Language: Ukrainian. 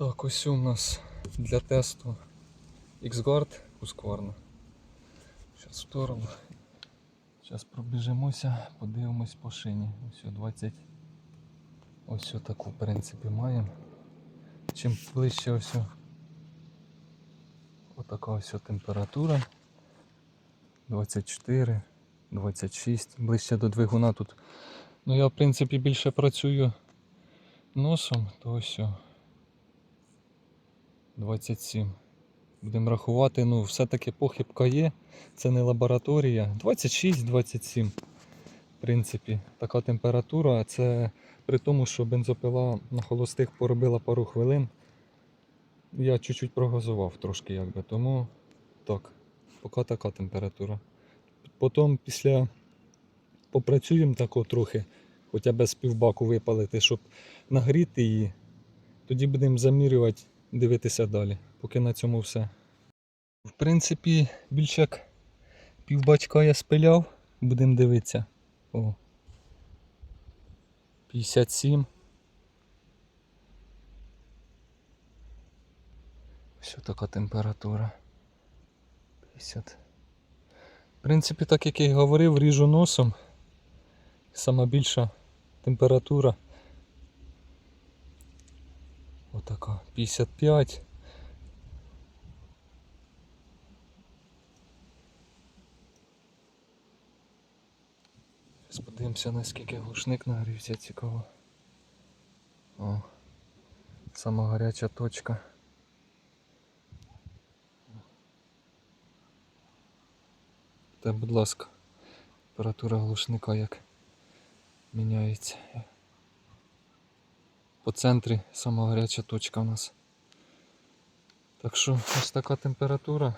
Так, ось у нас для тесту X-Guard Husqvarna. Зараз в сторону. Зараз пробіжимося, подивимось по шині. Ось 20. Ось таку, в принципі, маємо. Чим ближче ось. Отака ось температура. 24, 26. Ближче до двигуна тут. Ну я в принципі більше працюю носом, то ось. О 27. Будемо рахувати, ну все-таки похибка є. Це не лабораторія. 26-27. В принципі, така температура. Це при тому, що бензопила на холостих поробила пару хвилин. Я чуть-чуть прогазував трошки, якби. Тому так, поки така температура. Потім після попрацюємо тако трохи, хоча б з півбаку випалити, щоб нагріти її. Тоді будемо замірювати, дивитися далі. Поки на цьому все. В принципі, більше як півбачка я спиляв, будемо дивитися. О. 57. Ось така температура. 50. В принципі, так як я і говорив, ріжу носом. Сама більша температура. Отака. 55. Зараз подивимося, наскільки глушник нагрівся, цікаво. О, сама гаряча точка. Та, будь ласка, температура глушника як міняється. По центрі сама гаряча точка у нас. Так що ось така температура.